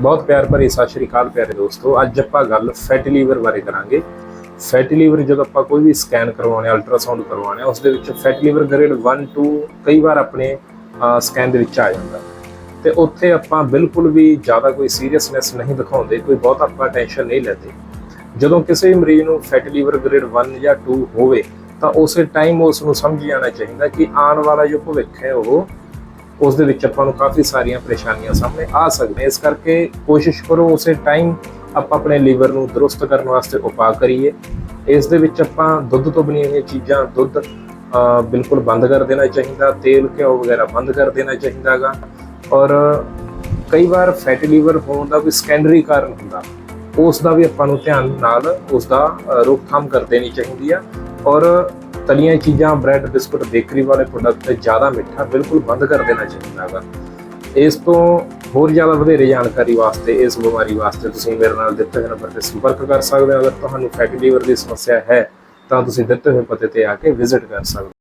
ਬਹੁਤ ਪਿਆਰ ਭਰੀ, ਸਤਿ ਸ਼੍ਰੀ ਅਕਾਲ ਪਿਆਰੇ ਦੋਸਤੋ। ਅੱਜ ਆਪਾਂ ਗੱਲ ਫੈਟੀ ਲੀਵਰ ਬਾਰੇ ਕਰਾਂਗੇ। ਫੈਟੀ ਲੀਵਰ ਜਦੋਂ ਆਪਾਂ ਕੋਈ ਵੀ ਸਕੈਨ ਕਰਵਾਉਣੇ ਅਲਟਰਾਸਾਊਂਡ ਕਰਵਾਉਣੇ ਉਸ ਦੇ ਵਿੱਚ ਫੈਟੀ ਲੀਵਰ ਗ੍ਰੇਡ 1 2 ਕਈ ਵਾਰ ਆਪਣੇ ਸਕੈਨ ਦੇ ਵਿੱਚ ਆ ਜਾਂਦਾ। ਤੇ ਉੱਥੇ ਆਪਾਂ ਬਿਲਕੁਲ ਵੀ ਜ਼ਿਆਦਾ ਕੋਈ ਸੀਰੀਅਸਨੈਸ ਨਹੀਂ ਦਿਖਾਉਂਦੇ, ਕੋਈ ਬਹੁਤ ਆਪਾਂ ਟੈਨਸ਼ਨ ਨਹੀਂ ਲੈਂਦੇ। ਜਦੋਂ ਕਿਸੇ ਵੀ ਮਰੀਜ਼ ਨੂੰ ਫੈਟੀ ਲੀਵਰ ਗ੍ਰੇਡ 1 ਜਾਂ 2 ਹੋਵੇ, ਤਾਂ ਉਸੇ ਟਾਈਮ ਉਸ ਨੂੰ ਸਮਝ ਜਾਣਾ ਚਾਹੀਦਾ ਕਿ ਆਉਣ ਵਾਲਾ ਜੋ ਭਵਿੱਖ ਹੈ ਉਹ ਉਸ ਦੇ ਵਿੱਚ ਆਪਾਂ ਨੂੰ ਕਾਫੀ ਸਾਰੀਆਂ ਪਰੇਸ਼ਾਨੀਆਂ ਸਾਹਮਣੇ ਆ ਸਕਦੀਆਂ। ਇਸ ਕਰਕੇ ਕੋਸ਼ਿਸ਼ ਕਰੋ ਉਸੇ ਟਾਈਮ ਆਪਾਂ ਆਪਣੇ ਲੀਵਰ ਨੂੰ ਦਰੁਸਤ ਕਰਨ ਵਾਸਤੇ ਉਪਾਅ ਕਰੀਏ। ਇਸ ਦੇ ਵਿੱਚ ਆਪਾਂ ਦੁੱਧ ਤੋਂ ਬਣੀਆਂ ਹੋਈਆਂ ਚੀਜ਼ਾਂ, ਦੁੱਧ ਬਿਲਕੁਲ ਬੰਦ ਕਰ ਦੇਣਾ ਚਾਹੀਦਾ। ਤੇਲ, ਘਿਓ ਵਗੈਰਾ ਬੰਦ ਕਰ ਦੇਣਾ ਚਾਹੀਦਾਗਾ। ਔਰ ਕਈ ਵਾਰ ਫੈਟੀ ਲੀਵਰ ਹੋਣ ਦਾ ਕੋਈ ਸੈਕੰਡਰੀ ਕਾਰਨ ਹੁੰਦਾ। ਉਸ ਦਾ ਵੀ ਆਪਾਂ ਨੂੰ ਧਿਆਨ ਨਾਲ ਉਸ ਦਾ ਰੋਕਥਾਮ ਕਰ ਦੇਣੀ ਚਾਹੀਦੀ ਆ। ਔਰ ਤਲੀਆਂ ਚੀਜ਼ਾਂ ਬ੍ਰੈਡ ਬਿਸਕੁਟ ਬੇਕਰੀ ਵਾਲੇ ਪ੍ਰੋਡਕਟ ਜ਼ਿਆਦਾ ਮਿੱਠਾ ਬਿਲਕੁਲ ਬੰਦ ਕਰ ਦੇਣਾ ਚਾਹੀਦਾ ਹੈਗਾ। ਇਸ ਤੋਂ ਹੋਰ ਜ਼ਿਆਦਾ ਵਧੇਰੇ ਜਾਣਕਾਰੀ ਵਾਸਤੇ, ਇਸ ਬਿਮਾਰੀ ਵਾਸਤੇ ਤੁਸੀਂ ਮੇਰੇ ਨਾਲ ਦਿੱਤੇ ਹੋਏ ਨੰਬਰ ਤੇ ਸੰਪਰਕ ਕਰ ਸਕਦੇ ਹੋ। ਅਗਰ ਤੁਹਾਨੂੰ ਫੈਟੀ ਲੀਵਰ ਦੀ ਸਮੱਸਿਆ ਹੈ, ਤਾਂ ਤੁਸੀਂ ਦਿੱਤੇ ਹੋਏ ਪਤੇ ਤੇ ਆ ਕੇ ਵਿਜ਼ਿਟ ਕਰ ਸਕਦੇ ਹੋ